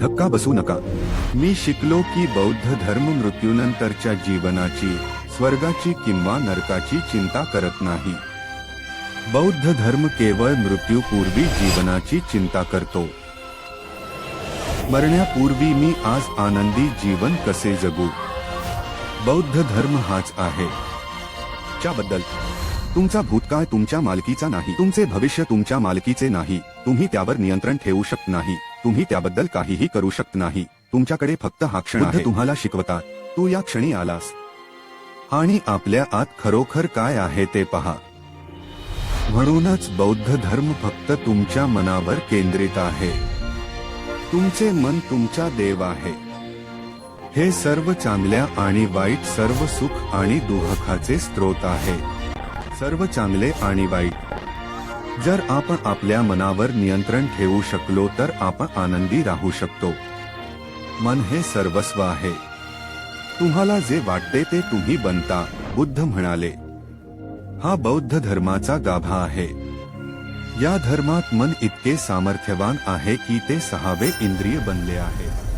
धक्का बसू नका. मी शिकलो की बौद्ध धर्म मृत्यूनंतरच्या जीवनाची स्वर्गाची किंवा नरकाची चिंता करत नाही. बौद्ध धर्म केवळ मृत्यूपूर्वी जीवनाची चिंता करतो. मरण्यापूर्वी मी आज आनंदी जीवन कसे जगू? बौद्ध धर्म हाच आहे. च्याबद्दल. तुमचा भूतकाळ तुमच्या मालकीचा नाही? तुमचे भविष्य तुमच्या मालकीचे नाही. तुम्ही त्यावर नियंत्रण ठेवू शकत नाही. तुम्ही त्याबद्दल काहीही करू शकत नाही. तुमच्याकडे फक्त हा क्षण तुम्हाला शिकवतात तू या क्षणी आलास. आणि आपल्या आत खरोखर काय आहे ते पहा. म्हणूनच बौद्ध धर्म फक्त तुमच्या मनावर केंद्रित आहे. तुमचे मन तुमचा देव आहे. हे सर्व चांगल्या आणि वाईट सर्व सुख आणि दुःखाचे स्रोत आहे. सर्व चांगले आणि वाईट. जर आपण आपल्या मनावर नियंत्रण ठेवू शकलो तर आपण आनंदी राहू शकतो. मन हे सर्वस्व आहे. तुम्हाला जे वाटते ते तुम्ही बनता बुद्ध म्हणाले. हा बौद्ध धर्माचा गाभा आहे. या धर्मात मन इतके सामर्थ्यवान आहे की ते सहावे इंद्रिय बनले आहे.